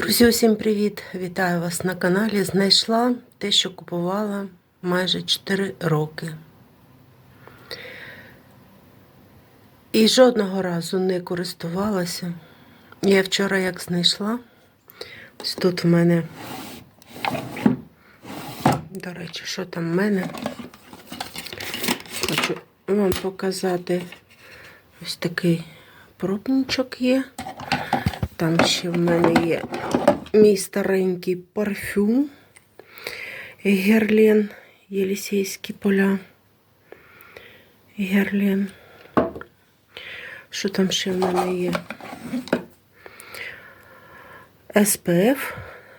Друзі, усім привіт! Вітаю вас на каналі. Знайшла те, що купувала майже 4 роки. І жодного разу не користувалася. Я вчора як знайшла. Ось тут в мене, до речі, що там в мене? Хочу вам показати ось такий пробничок є. Там ще в мене є мій старенький парфюм Герлен, Єлісейські поля. Герлен. Що там ще в мене є? СПФ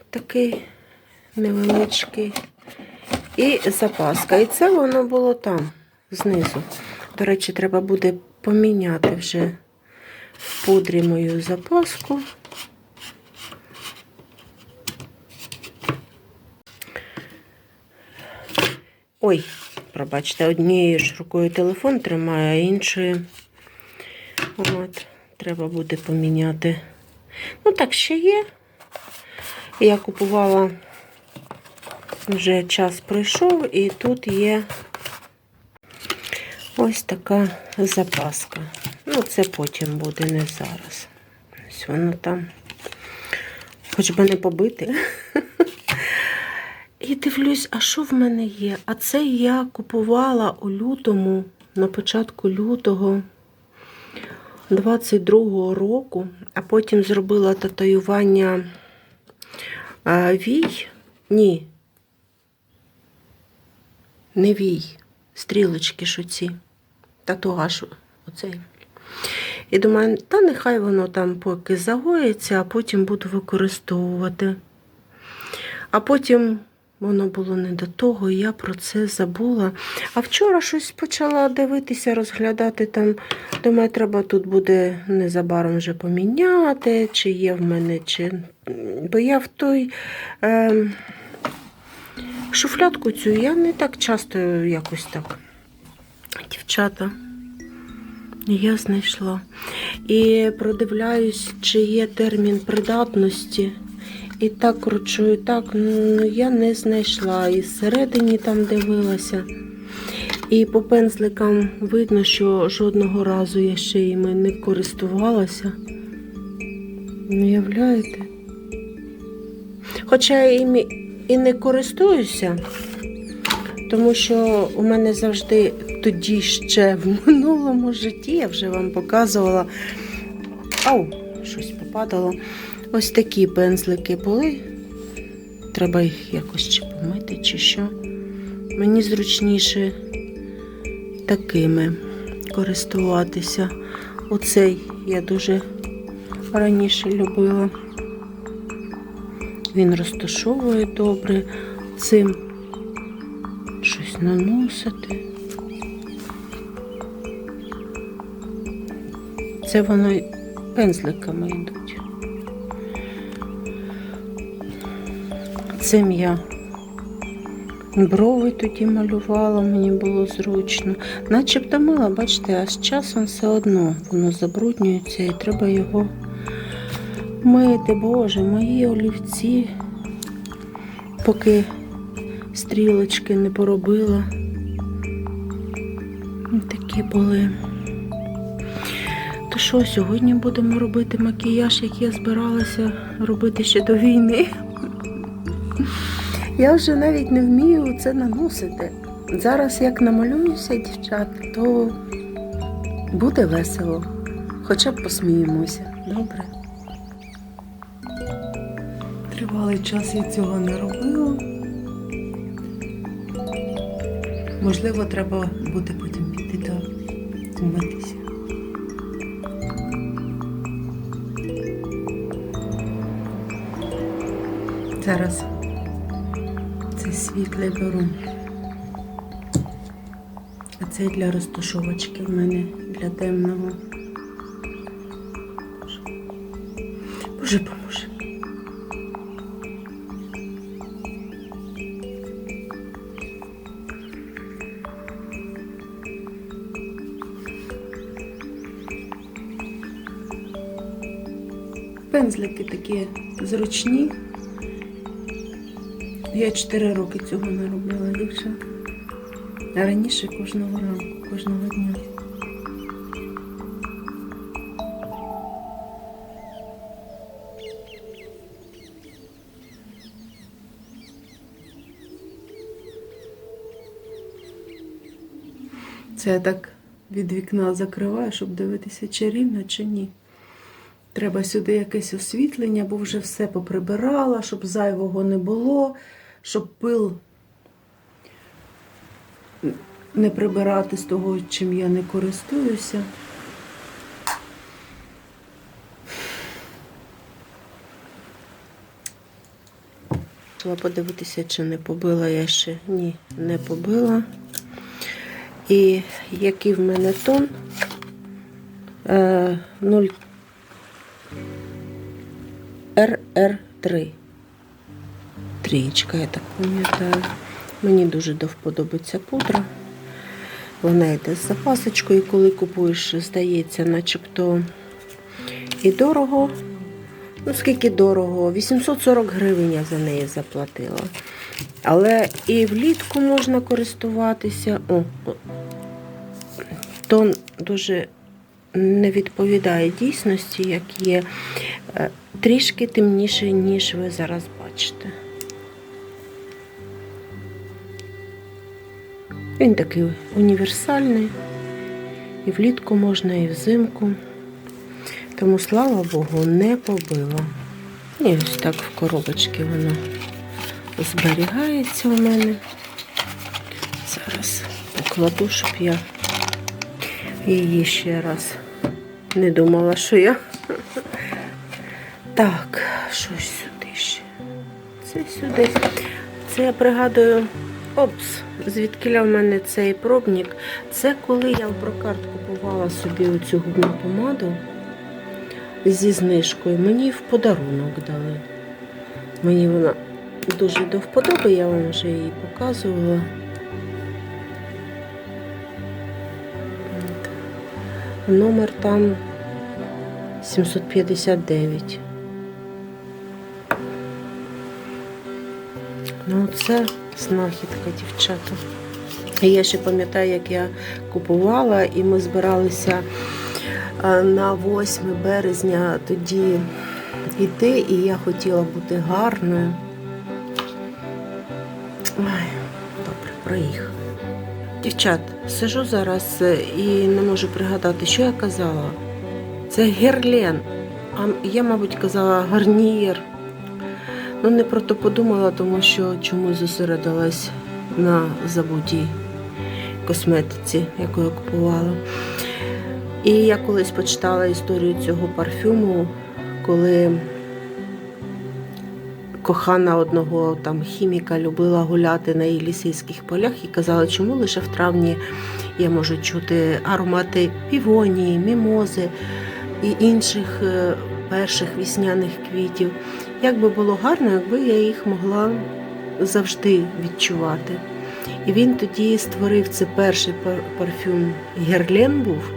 такий невеличкий. І запаска. І це воно було там, знизу. До речі, треба буде поміняти вже пудрі мою запаску. Ой, пробачте, однією ж рукою телефон тримаю, а іншою. От, треба буде поміняти. Ну, так ще є. Я купувала, вже час пройшов, і тут є ось така запаска. Ну, це потім буде, не зараз. Ось воно там. Хоч би не побити. І дивлюсь, а що в мене є? А це я купувала у лютому, на початку лютого 22-го року, а потім зробила татуювання вій. Ні. Не вій. Стрілочки що ці. Татуаж оцей. І думаю, та нехай воно там поки загоїться, а потім буду використовувати. А потім воно було не до того, і я про це забула. А вчора щось почала дивитися, розглядати там. Думаю, треба тут буде незабаром вже поміняти, чи є в мене, чи. Бо я в той е, шуфлятку цю я не так часто якось так. Дівчата. Я знайшла. І продивляюсь, чи є термін придатності. І так кручу, і так, ну я не знайшла. І всередині там дивилася. І по пензликам видно, що жодного разу я ще іми не користувалася. Уявляєте? Хоча я іми і не користуюся, тому що у мене завжди тоді ще в минулому житті я вже вам показувала. Ау, щось попадало. Ось такі пензлики були. Треба їх якось чи помити, чи що. Мені зручніше такими користуватися. Оцей я дуже раніше любила. Він розташовує добре, цим щось наносити. Це воно пензликами йдуть. Цим я брови тоді малювала, мені було зручно. Начебто мила, бачите, а з часом все одно воно забруднюється і треба його мити. Боже, мої олівці, поки стрілочки не поробила. Такі були. То що, сьогодні будемо робити макіяж, який я збиралася робити ще до війни. Я вже навіть не вмію це наносити. Зараз, як намалююся, дівчат, то буде весело. Хоча б посміємося. Добре. Тривалий час я цього не робила. Можливо, треба буде потім піти та вмитися. Зараз беру. А це для розташовочки в мене для темного. Боже поможе. Пензлики такі зручні. Я 4 роки цього не робила, дівчата. Раніше кожного ранку, кожного дня. Це я так від вікна закриваю, щоб дивитися, чи рівно, чи ні. Треба сюди якесь освітлення, бо вже все поприбирала, щоб зайвого не було, щоб пил не прибирати з того, чим я не користуюся. Хотіла подивитися, чи не побила я ще. Ні, не побила. І який в мене тон? Е, 0 РР3. Трієчка, я так пам'ятаю. Мені дуже до пудра. Вона йде з запасочкою, коли купуєш, здається, начебто і дорого. Ну, скільки дорого? 840 гривень я за неї заплатила. Але і влітку можна користуватися. О. Тон дуже не відповідає дійсності, як є. Е, Трішки темніше, ніж ви зараз бачите. Він такий універсальний. І влітку можна, і взимку. Тому, слава Богу, не побила. І ось так в коробочці воно зберігається у мене. Зараз покладу, щоб я її ще раз не думала, що я. Так, щось сюди ще. Це сюди. Це я пригадую. Опс, звідкиля в мене цей пробник. Це коли я в прокарт купувала собі оцю губну помаду зі знижкою. Мені в подарунок дали. Мені вона дуже до вподоби, я вам вже її показувала. Номер там 759. Ну, це знахідка, дівчата. Я ще пам'ятаю, як я купувала, і ми збиралися е, на 8 березня тоді йти, і я хотіла бути гарною. Ой, добре, проїхала. Дівчат, сижу зараз е, і не можу пригадати, що я казала. Це герлен. А я, мабуть, казала гарнієр. Ну, не про то подумала, тому що чомусь зосередилась на забутій косметиці, яку я купувала. І я колись почитала історію цього парфюму, коли кохана одного там хіміка любила гуляти на Єлісейських полях і казала, чому лише в травні я можу чути аромати півонії, мімози і інших е, перших вісняних квітів. Як би було гарно, якби я їх могла завжди відчувати. І він тоді створив це перший пар- парфюм Герлен був,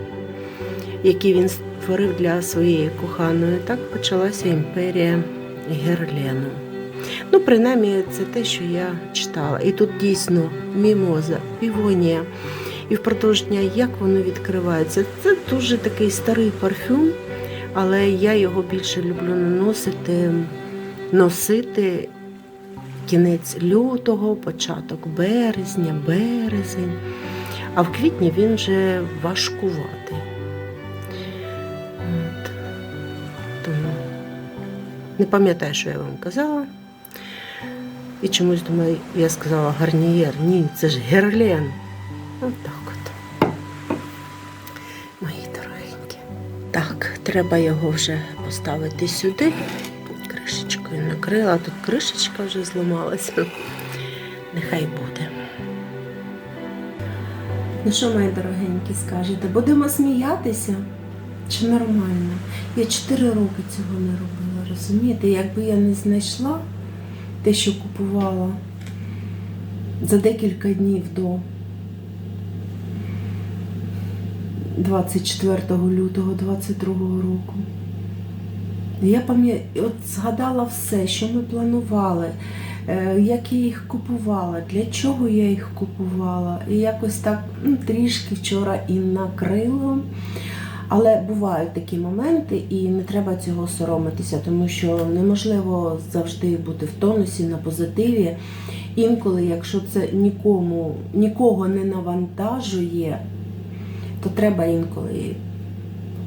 який він створив для своєї коханої. Так почалася імперія Герлену. Ну, принаймні, це те, що я читала. І тут дійсно мімоза, півонія. І впродовж дня, як воно відкривається. Це дуже такий старий парфюм, але я його більше люблю наносити, носити кінець лютого, початок березня, березень. А в квітні він вже важкуватий. От. Тому не пам'ятаю, що я вам казала. І чомусь думаю, я сказала гарнієр. Ні, це ж герлен. От так от. Мої дорогенькі. Так, треба його вже поставити сюди. Кришечкою накрила. Тут кришечка вже зламалася. Нехай буде. Ну що, мої дорогенькі, скажете, будемо сміятися? Чи нормально? Я 4 роки цього не робила, розумієте? Якби я не знайшла те, що купувала за декілька днів до 24 лютого 22 року. Я пам'ятаю, от згадала все, що ми планували, е, як я їх купувала, для чого я їх купувала. І якось так ну, трішки вчора і накрило. Але бувають такі моменти, і не треба цього соромитися, тому що неможливо завжди бути в тонусі на позитиві. Інколи, якщо це нікому, нікого не навантажує, то треба інколи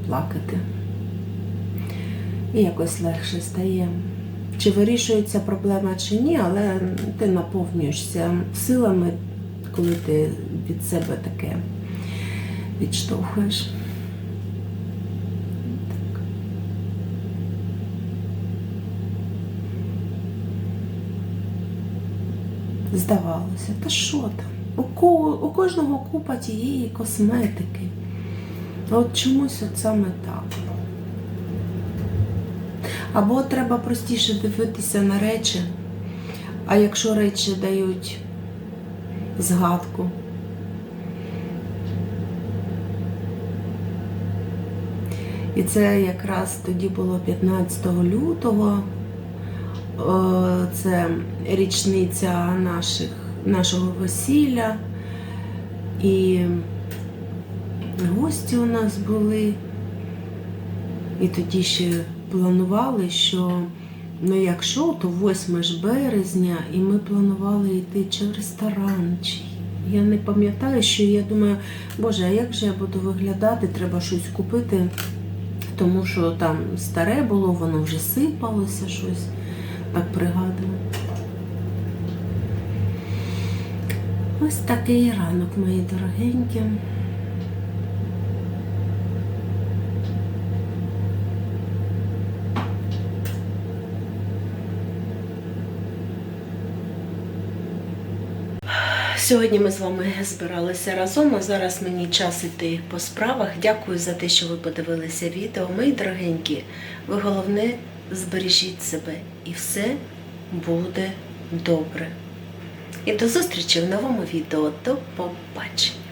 плакати. І якось легше стає. Чи вирішується проблема чи ні, але ти наповнюєшся силами, коли ти від себе таке відштовхуєш. Здавалося, та що там? У, ко- у кожного купа тієї косметики. От чомусь от саме так. Або треба простіше дивитися на речі, а якщо речі дають згадку. І це якраз тоді було 15 лютого. Е, Це річниця наших, нашого весілля. І гості у нас були. І тоді ще планували, що ну якщо, то 8 ж березня, і ми планували йти чи в ресторан. Чи... Я не пам'ятаю, що я думаю, боже, а як же я буду виглядати, треба щось купити, тому що там старе було, воно вже сипалося щось, так пригадую. Ось такий ранок, мої дорогенькі. Сьогодні ми з вами збиралися разом, а зараз мені час іти по справах. Дякую за те, що ви подивилися відео. Мої дорогенькі, ви головне збережіть себе і все буде добре. І до зустрічі в новому відео. До побачення!